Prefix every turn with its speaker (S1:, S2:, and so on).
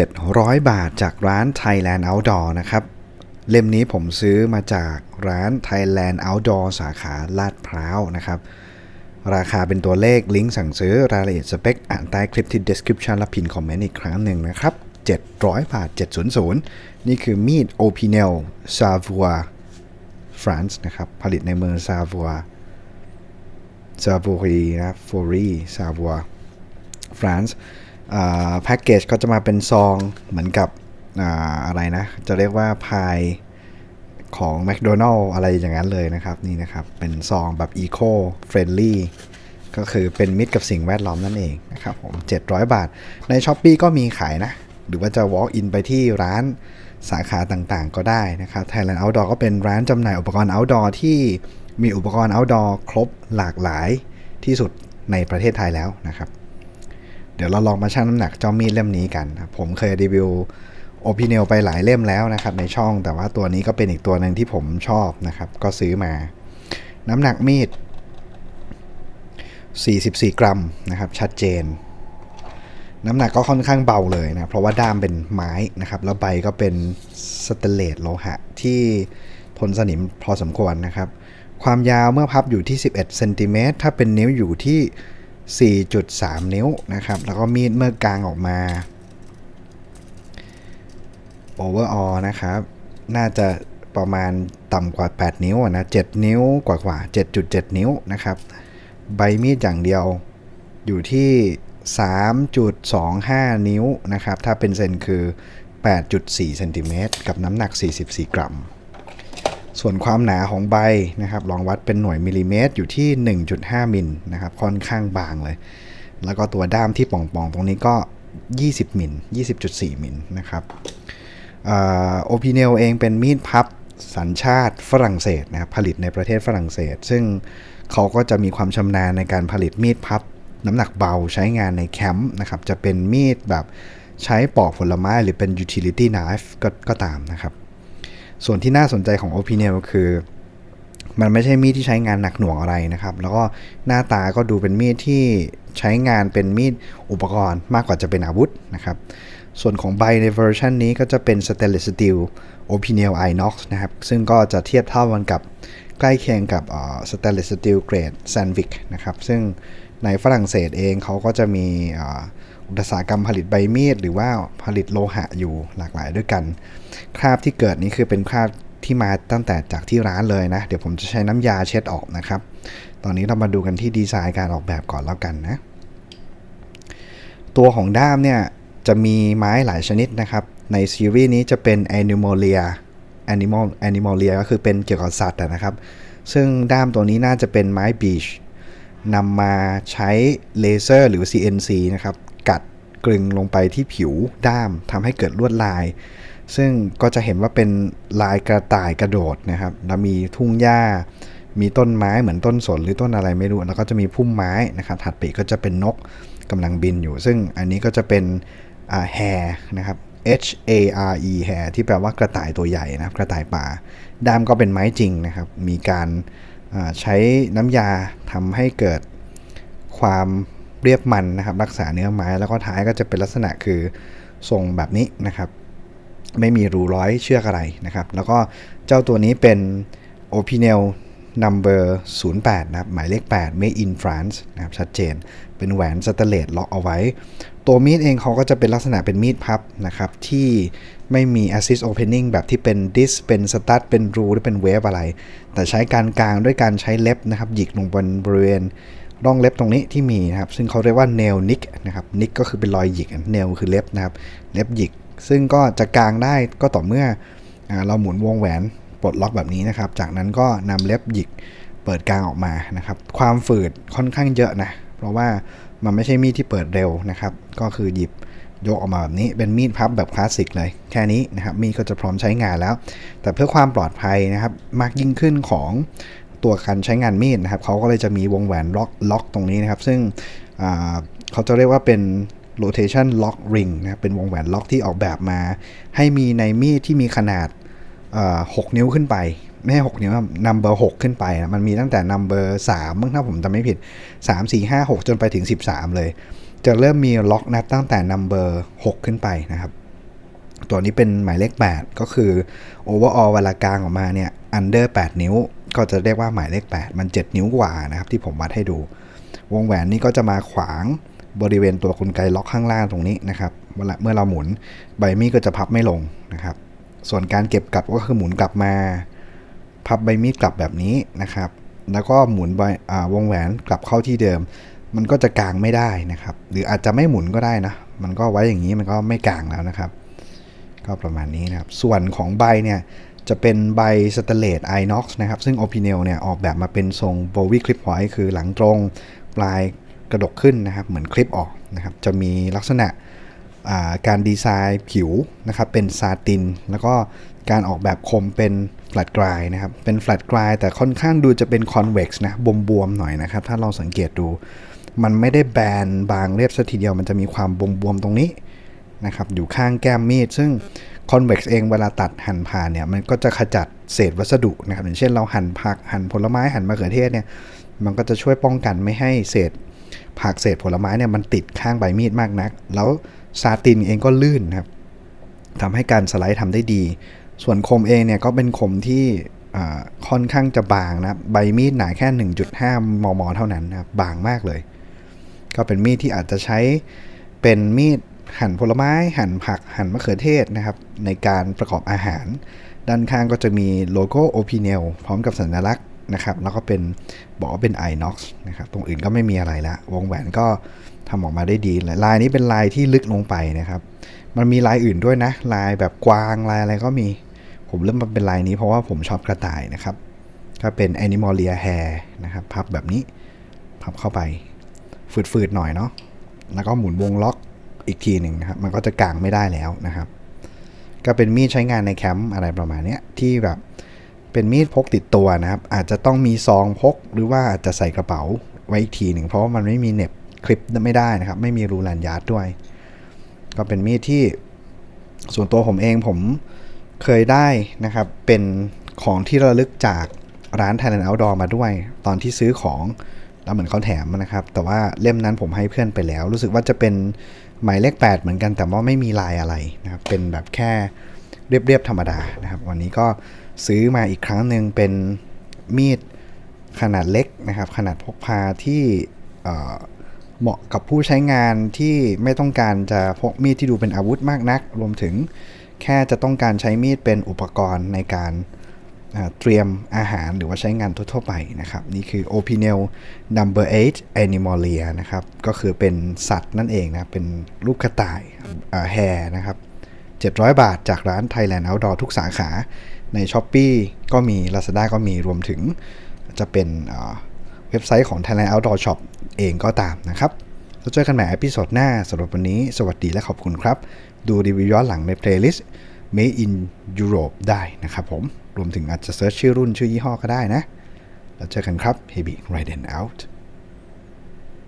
S1: 700 บาทจากร้าน Thailand Outdoor นะครับ เล่มนี้ผมซื้อมาจากร้าน Thailand Outdoor สาขาลาดพร้าวนะครับ ราคาเป็นตัวเลขลิงก์สั่งซื้อรายละเอียดสเปค อ่านใต้คลิปที่ description และพินคอมเมนต์อีกครั้งหนึ่งนะครับ 700 บาท 700 นี่คือมีด Opinel Savoie France นะครับ ผลิตในเมือง Savoie Savoie นะฟอรีซาวัวฟรานซ์ แพ็กเกจก็จะมาเป็นซองเหมือนกับอะไรนะ จะเรียกว่าพายของ McDonald อะไรอย่างนั้นเลยนะครับ นี่นะครับ เป็นซองแบบ Eco Friendly ก็คือเป็นมิตรกับสิ่งแวดล้อมนั่นเองนะครับผม 700 บาท ใน s h อ p e e ก็มีขายนะ หรือว่าจะ walk in ไปที่ร้านสาขาต่างๆ ก็ได้นะครับ Thailand Outdoor ก็เป็นร้านจำหน่ายอุปกรณ์ outdoor ที่มีอุปกรณ์ outdoor ครบหลากหลายที่สุดในประเทศไทยแล้วนะครับ ดี๋ยวเราลองมาชั่งน้ำหนักเจ้ามีดเล่มนี้กันนะผมเคยรีวิวโอพิเนลไปหลายเล่มแล้วนะครับในช่องแต่ว่าตัวนี้ก็เป็นอีกตัวหนึ่งที่ผมชอบนะครับ ก็ซื้อมา น้ำหนักมีด 44 กรัมนะครับ ชัดเจน น้ำหนักก็ค่อนข้างเบาเลยนะ เพราะว่าด้ามเป็นไม้นะครับ แล้วใบก็เป็นสเตเลสโลหะ ที่ทนสนิมพอสมควรนะครับ ความยาวเมื่อพับอยู่ที่ 11เซนติเมตรถ้าเป็นนิ้วอยู่ที่ 4.3 นิ้วนะครับ แล้วก็มีดเมื่อกลางออกมา overall นะครับ น่าจะประมาณต่ำกว่า 8 นิ้วอะนะ 7 นิ้วกว่ากว่า 7.7 นิ้วนะครับ ใบมีดอย่างเดียวอยู่ที่ 3.25 นิ้วนะครับ ถ้าเป็นเซนคือ 8.4 เซนติเมตรกับน้ำหนัก 44 กรัม ส่วนความหนาของใบนะครับลองวัดเป็นหน่วยมิลลิเมตรอยู่ที่ 1.5 มิลนะครับค่อนข้างบางเลย แล้วก็ตัวด้ามที่ป่องๆ ตรงนี้ก็ 20 มิล 20.4 มิลนะครับโอพีเนลเองเป็นมีดพับสัญชาติฝรั่งเศสนะครับผลิตในประเทศฝรั่งเศส ซึ่งเขาก็จะมีความชำนาญในการผลิตมีดพับ น้ำหนักเบาใช้งานในแคมป์นะครับจะเป็นมีดแบบใช้ปอกผลไม้หรือเป็น utility knife ก็ก็ตามนะครับ ส่วนที่น่าสนใจของ o p i n e l คือ มันไม่ใช่มีดที่ใช้งานหนักหน่วงอะไรนะครับ แล้วก็หน้าตาก็ดูเป็นมีดที่ใช้งานเป็นมีดอุปกรณ์มากกว่าจะเป็นอาวุธนะครับ ส่วนของใบในเวอร์ชันนี้ก็จะเป็น stainless steel o p i n e l inox นะครับ ซึ่งก็จะเทียบเท่ากันกับใกล้เคียงกับ stainless steel grade sandvik นะครับ ซึ่งในฝรั่งเศสเองเขาก็จะมี อุตสาหกรรมผลิตใบมีดหรือว่าผลิตโลหะอยู่หลากหลายด้วยกัน คราบที่เกิดนี้คือเป็นคราบที่มาตั้งแต่จากที่ร้านเลยนะ เดี๋ยวผมจะใช้น้ำยาเช็ดออกนะครับ ตอนนี้เรามาดูกันที่ดีไซน์การออกแบบก่อนแล้วกันนะ ตัวของด้ามเนี่ยจะมีไม้หลายชนิดนะครับ ในซีรีส์นี้จะเป็น Animalia Animal Animalia ก็คือเป็นเกี่ยวกับสัตว์นะครับ ซึ่งด้ามตัวนี้น่าจะเป็นไม้บีชนำมาใช้เลเซอร์หรือ CNC นะครับ กลึงลงไปที่ผิวด้ามทำให้เกิดลวดลาย ซึ่งก็จะเห็นว่าเป็นลายกระต่ายกระโดดนะครับแล้วมีทุ่งหญ้า มีต้นไม้เหมือนต้นสนหรือต้นอะไรไม่รู้ แล้วก็จะมีพุ่มไม้นะครับถัดไปก็จะเป็นนกกำลังบินอยู่ ซึ่งอันนี้ก็จะเป็นแฮร์นะครับ H A R E hair ที่แปลว่ากระต่ายตัวใหญ่นะครับกระต่ายป่า ด้ามก็เป็นไม้จริงนะครับ มีการใช้น้ำยาทำให้เกิดความ เรียบมันนะครับ รักษาเนื้อไม้แล้วก็ท้ายก็จะเป็นลักษณะคือทรงแบบนี้นะครับ ไม่มีรูร้อยเชือกอะไรนะครับ แล้วก็เจ้าตัวนี้เป็น Opinel Number 08 นะครับ หมายเลข 8 Made in France นะครับ ชัดเจน เป็นแหวนสแตเลสล็อกเอาไว้ ตัวมีดเองเขาก็จะเป็นลักษณะเป็นมีดพับนะครับ ที่ไม่มี assist opening แบบที่เป็น dis เป็น stud เป็นรูหรือเป็นเวฟอะไร แต่ใช้การกลางด้วยการใช้เล็บนะครับ หยิกลงบนบริเวณ ร่องเล็บตรงนี้ที่มีนะครับ ซึ่งเขาเรียกว่า nail nick นะครับ nick ก็คือเป็นรอยหยิก nail คือเล็บนะครับ เล็บหยิก ซึ่งก็จะกลางได้ก็ต่อเมื่ออเราหมุนวงแหวนปลดล็อกแบบนี้นะครับ จากนั้นก็นำเล็บหยิกเปิดกลางออกมานะครับ ความฝืดค่อนข้างเยอะนะ เพราะว่ามันไม่ใช่มีดที่เปิดเร็วนะครับ ก็คือหยิบยกออกมาแบบนี้ เป็นมีดพับแบบคลาสสิกเลย แค่นี้นะครับ มีดก็จะพร้อมใช้งานแล้ว แต่เพื่อความปลอดภัยนะครับ มากยิ่งขึ้นของ ตัวการใช้งานมีดนะครับเขาก็เลยจะมีวงแหวนล็อกล็อกตรงนี้นะครับ ซึ่งเขาจะเรียกว่าเป็น rotation lock ring นะเป็นวงแหวนล็อกที่ออกแบบมา ให้มีในมีดที่มีขนาด 6 นิ้วขึ้นไป ไม่ใช่6นิ้ว number 6ขึ้นไปนะมันมีตั้งแต่ number 3มั้งถ้าผมจำไม่ผิด 3 4 5 6 จนไปถึง 13 เลย จะเริ่มมีล็อกนับตั้งแต่ number 6ขึ้นไปนะครับตัวนี้เป็นหมายเลข 8 ก็คือ overall เวลากลางออกมาเนี่ย under 8 นิ้ว ก็จะเรียกว่าหมายเลข 8 มัน 7 นิ้วกว่านะครับ ที่ผมวัดให้ดู วงแหวนนี้ก็จะมาขวางบริเวณตัวคุณไกล็อกข้างล่างตรงนี้นะครับเมื่อเราหมุนใบมีดก็จะพับไม่ลงนะครับ ส่วนการเก็บกลับก็คือหมุนกลับมา พับใบมีดกลับแบบนี้นะครับ แล้วก็หมุนใบวงแหวนกลับเข้าที่เดิม มันก็จะกางไม่ได้นะครับ หรืออาจจะไม่หมุนก็ได้นะ มันก็ไว้อย่างนี้มันก็ไม่กางแล้วนะครับ ก็ประมาณนี้นะครับ ส่วนของใบเนี่ย จะเป็นใบสเตเลตไอน็อกซ์นะครับ ซึ่ง o p i n e l เนี่ยออกแบบมาเป็นทรง b o w i e Clip Point คือหลังตรงปลายกระดกขึ้นนะครับ เหมือนคลิปออกนะครับ จะมีลักษณะาการดีไซน์ผิวนะครับ เป็นซาติน แล้วก็การออกแบบคมเป็นแฟลตกรายนะครับ เป็นแฟลตกรายแต่ค่อนข้างดูจะเป็นคอนเว็กซ์นะบวมๆหน่อยนะครับ ถ้าลองสังเกตดู มันไม่ได้แบนบางเรียบซะทีเดียว มันจะมีความบวมๆตรงนี้นะครับ อยู่ข้างแก้มมีด ซึ่ง convex เองเวลาตัดหั่นผ่านเนี่ยมันก็จะขจัดเศษวัสดุนะครับอย่างเช่นเราหั่นผักหั่นผลไม้หั่นมะเขือเทศเนี่ยมันก็จะช่วยป้องกันไม่ให้เศษผักเศษผลไม้เนี่ยมันติดข้างใบมีดมากนัก แล้วซาตินเองก็ลื่นครับทำให้การสไลด์ทำได้ดี ส่วนคมเองเนี่ยก็เป็นคมที่ค่อนข้างจะบางนะใบมีดหนาแค่ 1.5 มม เท่านั้นนะบางมากเลย ก็เป็นมีดที่อาจจะใช้เป็นมีด หั่นผลไม้ หั่นผัก หั่นมะเขือเทศนะครับ ในการประกอบอาหาร ด้านข้างก็จะมีโลโก้ o p i n e l พร้อมกับสัญลักษณ์นะครับ แล้วก็เป็นบอกว่าเป็น inox นะครับ ตรงอื่นก็ไม่มีอะไรละ วงแหวนก็ทำออกมาได้ดีลายนี้เป็นลายที่ลึกลงไปนะครับ มันมีลายอื่นด้วยนะ ลายแบบกวาง ลายอะไรก็มี ผมเริ่มมาเป็นลายนี้เพราะว่าผมชอบกระต่ายนะครับ ก็เป็น Animalia Hair นะครับพับแบบนี้ พับเข้าไป ฝืดๆหน่อยเนาะ แล้วก็หมุนวงล็อก อีกทีหนึ่งนะครับ มันก็จะกางไม่ได้แล้วนะครับ ก็เป็นมีดใช้งานในแคมป์อะไรประมาณนี้ที่แบบเป็นมีดพกติดตัวนะครับ อาจจะต้องมีซองพก หรือว่าอาจจะใส่กระเป๋าไว้อีกทีหนึ่งเพราะว่ามันไม่มีเน็บคลิปไม่ได้นะครับ ไม่มีรูลันยาร์ดด้วย ก็เป็นมีดที่ส่วนตัวผมเองผมเคยได้นะครับ เป็นของที่ระลึกจากร้าน Thailand Outdoor มาด้วย ตอนที่ซื้อของ แล้วเหมือนเขาแถมนะครับ แต่ว่าเล่มนั้นผมให้เพื่อนไปแล้ว รู้สึกว่าจะเป็นหมายเลข 8 เหมือนกัน แต่ว่าไม่มีลายอะไรนะครับ เป็นแบบแค่เรียบๆธรรมดานะครับ วันนี้ก็ซื้อมาอีกครั้งหนึ่งเป็นมีดขนาดเล็กนะครับ ขนาดพกพาที่เอ่อเหมาะกับผู้ใช้งานที่ไม่ต้องการจะพกมีดที่ดูเป็นอาวุธมากนัก รวมถึงแค่จะต้องการใช้มีดเป็นอุปกรณ์ในการ เตรียมอาหารหรือว่าใช้งานทั่วๆไปนะครับ นี่คือ Opinel Number 8 Animalia นะครับ ก็คือเป็นสัตว์นั่นเองนะ เป็นลูกกระต่ายแฮร์นะครับ 700 บาทจากร้าน Thailand Outdoor ทุกสาขาใน s h อ p e e ก็มี Lazada ก็มีรวมถึงจะเป็นเว็บไซต์ของ Thailand Outdoor Shop เองก็ตามนะครับแล้วเจอกันใหม่อพิโซดหน้าสำหรับวันนี้ สวัสดีและขอบคุณครับ ดูรีวิวย้อนหลังใน playlist Made in Europe ได้นะครับผม รวมถึงอาจจะเซิร์ชชื่อรุ่นชื่อยี่ห้อก็ได้นะ แล้วเจอกันครับ Heavy Ride and Out